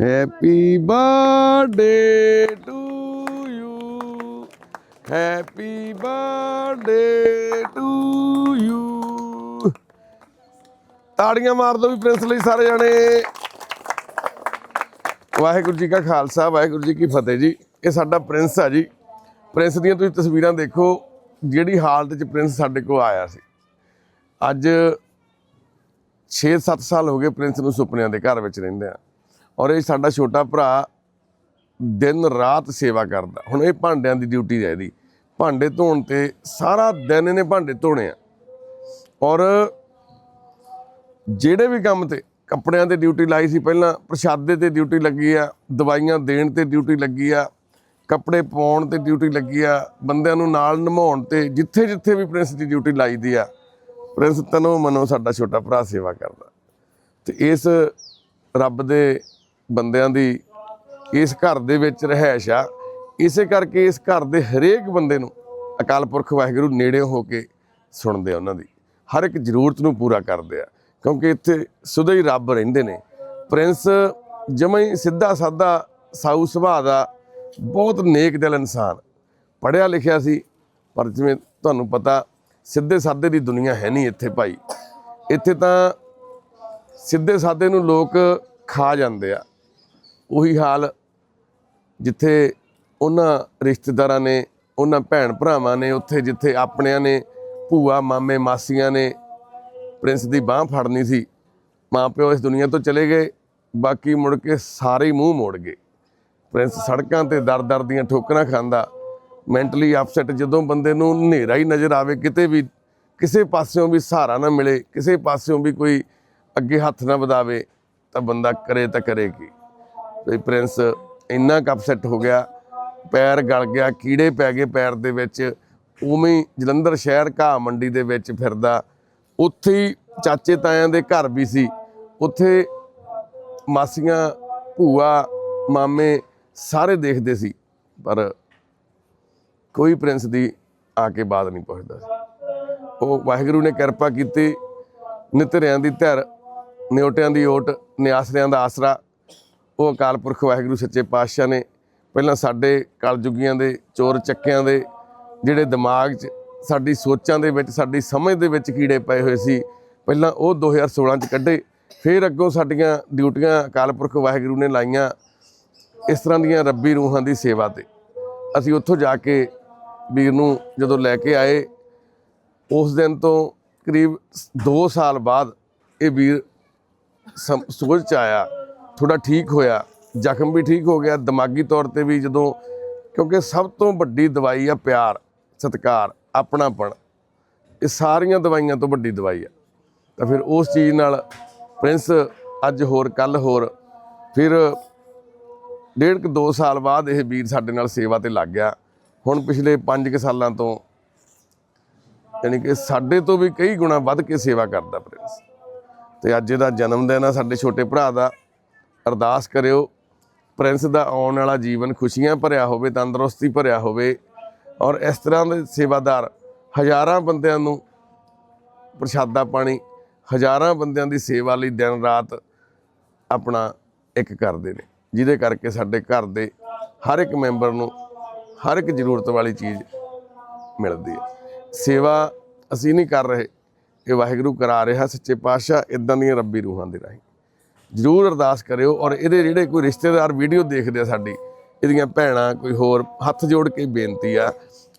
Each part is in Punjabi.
Happy birthday to you happy birthday to you ਤਾੜੀਆਂ ਮਾਰ ਦੋ ਵੀ ਪ੍ਰਿੰਸ ਲਈ ਸਾਰੇ ਜਣੇ। ਵਾਹਿਗੁਰੂ ਜੀ ਕਾ ਖਾਲਸਾ, ਵਾਹਿਗੁਰੂ ਜੀ ਕੀ ਫਤਿਹ ਜੀ। ਇਹ ਸਾਡਾ ਪ੍ਰਿੰਸ ਆ ਜੀ। ਪ੍ਰਿੰਸ ਦੀਆਂ ਤੁਸੀਂ ਤਸਵੀਰਾਂ ਦੇਖੋ, ਜਿਹੜੀ ਹਾਲਤ 'ਚ ਪ੍ਰਿੰਸ ਸਾਡੇ ਕੋਲ ਆਇਆ ਸੀ। ਅੱਜ 6-7 ਸਾਲ ਹੋ ਗਏ ਪ੍ਰਿੰਸ ਨੂੰ ਸੁਪਨਿਆਂ ਦੇ ਘਰ ਵਿੱਚ ਰਹਿੰਦੇ ਆ ਔਰ ਇਹ ਸਾਡਾ ਛੋਟਾ ਭਰਾ ਦਿਨ ਰਾਤ ਸੇਵਾ ਕਰਦਾ। ਹੁਣ ਇਹ ਭਾਂਡਿਆਂ ਦੀ ਡਿਊਟੀ ਹੈ ਇਹਦੀ। ਭਾਂਡੇ ਧੋਣ ਤੇ ਸਾਰਾ ਦਿਨ ਇਹਨੇ ਭਾਂਡੇ ਧੋਣੇ ਆ। ਔਰ ਜਿਹੜੇ ਵੀ ਕੰਮ ਤੇ ਕੱਪੜਿਆਂ ਤੇ ਡਿਊਟੀ ਲਾਈ ਸੀ ਪਹਿਲਾਂ, ਪ੍ਰਸ਼ਾਦੇ ਤੇ ਡਿਊਟੀ ਲੱਗੀ ਆ, ਦਵਾਈਆਂ ਦੇਣ ਤੇ ਡਿਊਟੀ ਲੱਗੀ ਆ, ਕੱਪੜੇ ਪਾਉਣ ਤੇ ਡਿਊਟੀ ਲੱਗੀ ਆ, ਬੰਦਿਆਂ ਨੂੰ ਨਾਲ ਨਿਭਾਉਣ ਤੇ ਜਿੱਥੇ ਜਿੱਥੇ ਵੀ ਪ੍ਰਿੰਸ ਦੀ ਡਿਊਟੀ ਲਾਈ ਦੀ ਆ ਪ੍ਰਿੰਸ ਤਨੋ ਮਨੋ ਸਾਡਾ ਛੋਟਾ ਭਰਾ ਸੇਵਾ ਕਰਦਾ। ਤੇ ਇਸ ਰੱਬ ਦੇ ਬੰਦਿਆਂ ਦੀ ਇਸ ਘਰ ਦੇ ਵਿੱਚ ਰਹਿائش ਆ। ਇਸੇ ਕਰਕੇ ਇਸ ਘਰ ਦੇ ਹਰੇਕ ਬੰਦੇ ਨੂੰ ਅਕਾਲ ਪੁਰਖ ਵਾਹਿਗੁਰੂ ਨੇੜੇ ਹੋ ਕੇ ਸੁਣਦੇ ਆ ਉਹਨਾਂ ਦੀ। ਹਰ ਇੱਕ ਜ਼ਰੂਰਤ ਨੂੰ ਪੂਰਾ ਕਰਦੇ ਆ। ਕਿਉਂਕਿ ਇੱਥੇ ਸੁਦਾ ਹੀ ਰੱਬ ਰਹਿੰਦੇ ਨੇ। ਪ੍ਰਿੰਸ ਜਮਾ ਹੀ ਸਿੱਧਾ ਸਾਦਾ ਸਾਊ ਸੁਭਾਅ ਦਾ ਬਹੁਤ ਨੇਕ ਦਿਲ ਇਨਸਾਨ। ਪੜਿਆ ਲਿਖਿਆ ਸੀ, ਪਰ ਜਿਵੇਂ ਤੁਹਾਨੂੰ ਪਤਾ, ਸਿੱਧੇ ਸਾਦੇ ਦੀ ਦੁਨੀਆ ਹੈ ਨਹੀਂ ਇੱਥੇ ਭਾਈ। ਇੱਥੇ ਤਾਂ ਸਿੱਧੇ ਸਾਦੇ ਨੂੰ ਲੋਕ ਖਾ ਜਾਂਦੇ ਆ। ਉਹੀ ਹਾਲ ਜਿੱਥੇ ਉਹਨਾਂ ਰਿਸ਼ਤੇਦਾਰਾਂ ਨੇ, ਉਹਨਾਂ ਭੈਣ ਭਰਾਵਾਂ ਨੇ ਉੱਥੇ ਜਿੱਥੇ ਆਪਣਿਆਂ ਨੇ, ਭੂਆ, ਮਾਮੇ, ਮਾਸੀਆਂ ਨੇ ਪ੍ਰਿੰਸ ਦੀ ਬਾਹ ਫੜਨੀ ਸੀ ਮਾਂ ਪਿਓ ਇਸ ਦੁਨੀਆ ਤੋਂ ਚਲੇ ਗਏ, ਬਾਕੀ ਮੁੜ ਕੇ ਸਾਰੇ ਹੀ ਮੂੰਹ ਮੋੜ ਗਏ। ਪ੍ਰਿੰਸ ਸੜਕਾਂ ਤੇ ਦਰ-ਦਰ ਦੀਆਂ ਠੋਕਰਾਂ ਖਾਂਦਾ, ਮੈਂਟਲੀ ਅਪਸੈਟ ਜਦੋਂ ਬੰਦੇ ਨੂੰ ਹਨੇਰਾ ਹੀ ਨਜ਼ਰ ਆਵੇ, ਕਿਤੇ ਵੀ, ਕਿਸੇ ਪਾਸਿਓਂ ਵੀ ਸਹਾਰਾ ਨਾ ਮਿਲੇ, ਕਿਸੇ ਪਾਸਿਓਂ ਵੀ ਕੋਈ ਅੱਗੇ ਹੱਥ ਨਾ ਵਧਾਵੇ, ਤਾਂ ਬੰਦਾ ਕਰੇ ਤਾਂ ਕਰੇ ਕੀ ਤੇ ਪ੍ਰਿੰਸ, ਇੰਨਾ ਕੁ ਸੈੱਟ ਹੋ ਗਿਆ, ਪੈਰ ਗਲ ਗਿਆ, ਕੀੜੇ ਪੈ ਗਏ ਪੈਰ ਦੇ ਵਿੱਚ, ਉਵੇਂ ਜਲੰਧਰ ਸ਼ਹਿਰ ਘਾਹ ਮੰਡੀ ਦੇ ਵਿੱਚ ਫਿਰਦਾ। ਉੱਥੇ ਹੀ ਚਾਚੇ ਤਾਇਆਂ ਦੇ ਘਰ ਵੀ ਸੀ। ਉੱਥੇ ਮਾਸੀਆਂ, ਭੂਆ, ਮਾਮੇ ਸਾਰੇ ਦੇਖਦੇ ਸੀ, ਪਰ ਕੋਈ ਪ੍ਰਿੰਸ ਦੀ ਆ ਕੇ ਬਾਤ ਨਹੀਂ ਪੁੱਛਦਾ ਸੀ। ਉਹ ਵਾਹਿਗੁਰੂ ਨੇ ਕਿਰਪਾ ਕੀਤੀ, ਨਿਤਰਿਆਂ ਦੀ ਧਿਰ, ਨਿਉਟਿਆਂ ਦੀ ਓਟ, ਨਿਆਸਰਿਆਂ ਦਾ ਆਸਰਾ ਉਹ ਅਕਾਲ ਪੁਰਖ ਵਾਹਿਗੁਰੂ ਸੱਚੇ ਪਾਤਸ਼ਾਹ ਨੇ ਪਹਿਲਾਂ ਸਾਡੇ ਕਲਯੁਗੀਆਂ ਦੇ ਚੋਰ ਚੱਕਿਆਂ ਦੇ ਜਿਹੜੇ ਦਿਮਾਗ 'ਚ ਸਾਡੀ ਸੋਚਾਂ ਦੇ ਵਿੱਚ, ਸਾਡੀ ਸਮਝ ਦੇ ਵਿੱਚ ਕੀੜੇ ਪਏ ਹੋਏ ਸੀ, ਪਹਿਲਾਂ ਉਹ 2016 'ਚ ਕੱਢੇ, ਫਿਰ ਅੱਗੋਂ ਸਾਡੀਆਂ ਡਿਊਟੀਆਂ ਅਕਾਲ ਪੁਰਖ ਵਾਹਿਗੁਰੂ ਨੇ ਲਾਈਆਂ ਇਸ ਤਰ੍ਹਾਂ ਦੀਆਂ ਰੱਬੀ ਰੂਹਾਂ ਦੀ ਸੇਵਾ ਤੇ। ਅਸੀਂ ਉੱਥੋਂ ਜਾ ਕੇ ਵੀਰ ਨੂੰ ਜਦੋਂ ਲੈ ਕੇ ਆਏ, ਉਸ ਦਿਨ ਤੋਂ ਕਰੀਬ 2 ਸਾਲ ਬਾਅਦ ਇਹ ਵੀਰ ਸਮ- ਸੋਚ ਚ ਆਇਆ ਥੋੜਾ ਠੀਕ ਹੋਇਆ, ਜ਼ਖਮ ਵੀ ਠੀਕ ਹੋ ਗਿਆ, ਦਿਮਾਗੀ ਤੌਰ ਤੇ ਵੀ ਜਦੋਂ, ਕਿਉਂਕਿ ਸਭ ਤੋਂ ਵੱਡੀ ਦਵਾਈ ਆ ਪਿਆਰ, ਸਤਿਕਾਰ, ਆਪਣਾਪਣ, ਇਹ ਸਾਰੀਆਂ ਦਵਾਈਆਂ ਤੋਂ ਵੱਡੀ ਦਵਾਈ ਆ। ਤਾਂ ਫਿਰ ਉਸ ਚੀਜ਼ ਨਾਲ ਪ੍ਰਿੰਸ ਅੱਜ ਹੋਰ ਕੱਲ ਹੋਰ, ਫਿਰ ਡੇਢ ਕੁ 2 ਸਾਲ ਬਾਅਦ ਇਹ ਵੀਰ ਸਾਡੇ ਨਾਲ ਸੇਵਾ ਤੇ ਲੱਗ ਗਿਆ। ਹੁਣ ਪਿਛਲੇ 5 ਕੁ ਸਾਲਾਂ ਤੋਂ ਯਾਨੀ ਕਿ ਸਾਡੇ ਤੋਂ ਵੀ ਕਈ ਗੁਣਾ ਵੱਧ ਕੇ ਸੇਵਾ ਕਰਦਾ ਪ੍ਰਿੰਸ। ਤੇ ਅੱਜ ਇਹਦਾ ਜਨਮ ਦਿਨ ਆ ਸਾਡੇ ਛੋਟੇ ਭਰਾ ਦਾ। ਅਰਦਾਸ ਕਰਿਓ, ਪ੍ਰਿੰਸ ਦਾ ਆਉਣ ਵਾਲਾ ਜੀਵਨ ਖੁਸ਼ੀਆਂ ਭਰਿਆ ਹੋਵੇ, ਤੰਦਰੁਸਤੀ ਭਰਿਆ ਹੋਵੇ ਔਰ ਇਸ ਤਰ੍ਹਾਂ ਦੇ ਸੇਵਾਦਾਰ ਹਜ਼ਾਰਾਂ ਬੰਦਿਆਂ ਨੂੰ ਪ੍ਰਸ਼ਾਦਾ ਪਾਣੀ, ਹਜ਼ਾਰਾਂ ਬੰਦਿਆਂ ਦੀ ਸੇਵਾ ਲਈ ਦਿਨ ਰਾਤ ਆਪਣਾ ਇੱਕ ਕਰਦੇ ਨੇ, ਜਿਹਦੇ ਕਰਕੇ ਸਾਡੇ ਘਰ ਦੇ ਹਰ ਇੱਕ ਮੈਂਬਰ ਨੂੰ ਹਰ ਇੱਕ ਜ਼ਰੂਰਤ ਵਾਲੀ ਚੀਜ਼ ਮਿਲਦੀ ਹੈ। ਸੇਵਾ ਅਸੀਂ ਨਹੀਂ ਕਰ ਰਹੇ, ਇਹ ਵਾਹਿਗੁਰੂ ਕਰਾ ਰਿਹਾ, ਸੱਚੇ ਪਾਤਸ਼ਾਹ ਇਦਾਂ ਦੀਆਂ ਰੱਬੀ ਰੂਹਾਂ ਦੇ ਰਾਹੀਂ। ਜਰੂਰ ਅਰਦਾਸ ਕਰਿਓ ਔਰ ਇਹਦੇ ਜਿਹੜੇ ਕੋਈ ਰਿਸ਼ਤੇਦਾਰ ਵੀਡੀਓ ਦੇਖਦੇ ਆ ਸਾਡੀ, ਇਹਦੀਆਂ ਭੈਣਾਂ ਕੋਈ ਹੋਰ, ਹੱਥ ਜੋੜ ਕੇ ਬੇਨਤੀ ਆ,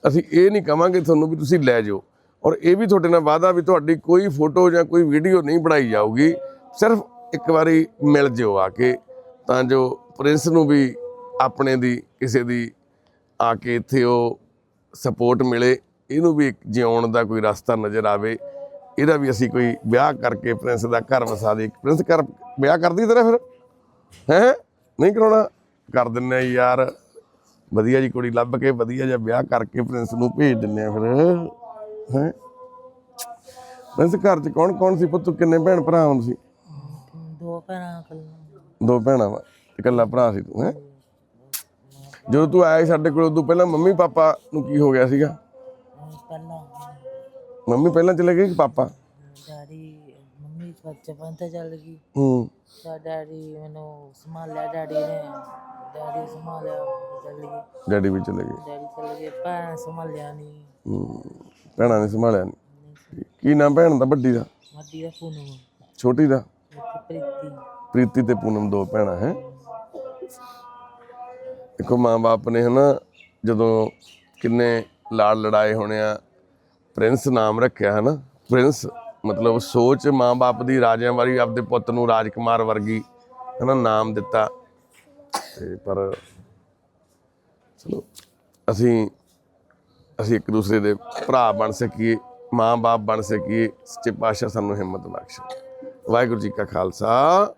ਅਸੀਂ ਇਹ ਨਹੀਂ ਕਵਾਂਗੇ ਤੁਹਾਨੂੰ ਵੀ ਤੁਸੀਂ ਲੈ ਜਾਓ। ਔਰ ਇਹ ਵੀ ਤੁਹਾਡੇ ਨਾਲ ਵਾਅਦਾ ਵੀ ਤੁਹਾਡੀ ਕੋਈ ਫੋਟੋ ਜਾਂ ਕੋਈ ਵੀਡੀਓ ਨਹੀਂ ਬਣਾਈ ਜਾਊਗੀ, ਸਿਰਫ ਇੱਕ ਵਾਰੀ ਮਿਲ ਜਿਓ ਆ ਕੇ, ਤਾਂ ਜੋ ਪ੍ਰਿੰਸ ਨੂੰ ਵੀ ਆਪਣੇ ਦੀ, ਕਿਸੇ ਦੀ ਆ ਕੇ ਇੱਥੇ ਉਹ ਸਪੋਰਟ ਮਿਲੇ, ਇਹਨੂੰ ਵੀ ਇੱਕ ਜਿਉਣ ਦਾ ਕੋਈ ਰਸਤਾ ਨਜ਼ਰ ਆਵੇ। ਇਹਦਾ ਵੀ ਅਸੀਂ ਕੋਈ ਵਿਆਹ ਕਰਕੇ ਪ੍ਰਿੰਸ ਦਾ ਘਰ ਵਸਾ ਦੇ। ਪ੍ਰਿੰਸ ਘਰ ਵਿਆਹ ਕਰਦੀ ਤੇਰਾ ਫਿਰ? ਹੈ? ਨਹੀਂ ਕਰਾਉਣਾ? ਕਰ ਦਿੰਨੇ ਆ ਯਾਰ। ਵਧੀਆ ਜੀ ਕੁੜੀ ਲੱਭ ਕੇ ਵਧੀਆ ਜਿਹਾ ਵਿਆਹ ਕਰਕੇ ਪ੍ਰਿੰਸ ਨੂੰ ਭੇਜ ਦਿੰਨੇ ਆ ਫਿਰ। ਹੈ? ਪ੍ਰਿੰਸ ਘਰ 'ਚ ਕੌਣ ਕੌਣ ਸੀ ਪੁੱਤ? ਕਿੰਨੇ ਭੈਣ ਭਰਾ ਹੁਣ ਸੀ? ਦੋ ਭੈਣਾਂ ਕੱਲ ਦੋ ਭੈਣਾਂ ਵਾ। ਇਕੱਲਾ ਭਰਾ ਸੀ ਤੂੰ ਹੈ? ਜਦੋਂ ਤੂੰ ਆਇਆ ਸੀ ਸਾਡੇ ਕੋਲ ਉਦੋਂ ਪਹਿਲਾਂ ਮੰਮੀ ਪਾਪਾ ਨੂੰ ਕੀ ਹੋ ਗਿਆ ਸੀਗਾ? ਪਹਿਲਾਂ। ਮੰਮੀ ਪਹਿਲਾਂ ਚਲੇ ਗਏ ਕਿ ਪਾਪਾ? ਡੈਡੀ ਮੰਮੀ ਬਚਪਨ ਤੇ ਚੱਲ ਗਈ। ਹੂੰ। ਤਾਂ ਡੈਡੀ ਮੈਨੂੰ ਸੰਭਾਲਿਆ ਡੈਡੀ ਨੇ ਡੈਡੀ ਸੰਭਾਲਿਆ ਚੱਲ ਗਏ ਡੈਡੀ ਵੀ ਚਲੇ ਗਏ। ਡੈਡੀ ਚੱਲ ਗਏ ਭੈਣ ਸੰਭਾਲਿਆ ਨਹੀਂ ਹੂੰ। ਭੈਣਾਂ ਨੇ ਸੰਭਾਲਿਆ ਨਹੀਂ ਕੀ ਨਾਮ ਭੈਣ ਦਾ ਵੱਡੀ ਦਾ? ਮੱਦੀ ਦਾ ਪੂਨਮ। ਛੋਟੀ ਦਾ? ਪ੍ਰੀਤੀ। ਪ੍ਰੀਤੀ ਤੇ ਪੂਨਮ ਦੋ ਭੈਣਾਂ ਹੈ? ਦੇਖੋ ਮਾਂ-ਬਾਪ ਨੇ ਹਨਾ ਜਦੋਂ ਕਿੰਨੇ ਲਾੜ ਲੜਾਏ ਹੋਣੇ ਆ ਪ੍ਰਿੰਸ ਨਾਮ ਰੱਖਿਆ, ਹਨਾ? ਪ੍ਰਿੰਸ, ਮਤਲਬ ਸੋਚ ਮਾਂ-ਬਾਪ ਦੀ ਰਾਜਿਆਂ ਵਾਰੀ ਆਪਦੇ ਪੁੱਤ ਨੂੰ ਰਾਜਕੁਮਾਰ ਵਰਗੀ, ਹਨਾ, ਨਾਮ ਦਿੱਤਾ। ਤੇ ਪਰ ਚਲੋ, ਅਸੀਂ ਅਸੀਂ ਇੱਕ ਦੂਸਰੇ ਦੇ ਭਰਾ ਬਣ ਸਕੀਏ, ਮਾਂ-ਬਾਪ ਬਣ ਸਕੀਏ, ਸੱਚੇ ਪਾਤਸ਼ਾਹ ਸਾਨੂੰ ਹਿੰਮਤ ਬਖਸ਼ੇ। ਵਾਹਿਗੁਰੂ ਜੀ ਕਾ ਖਾਲਸਾ।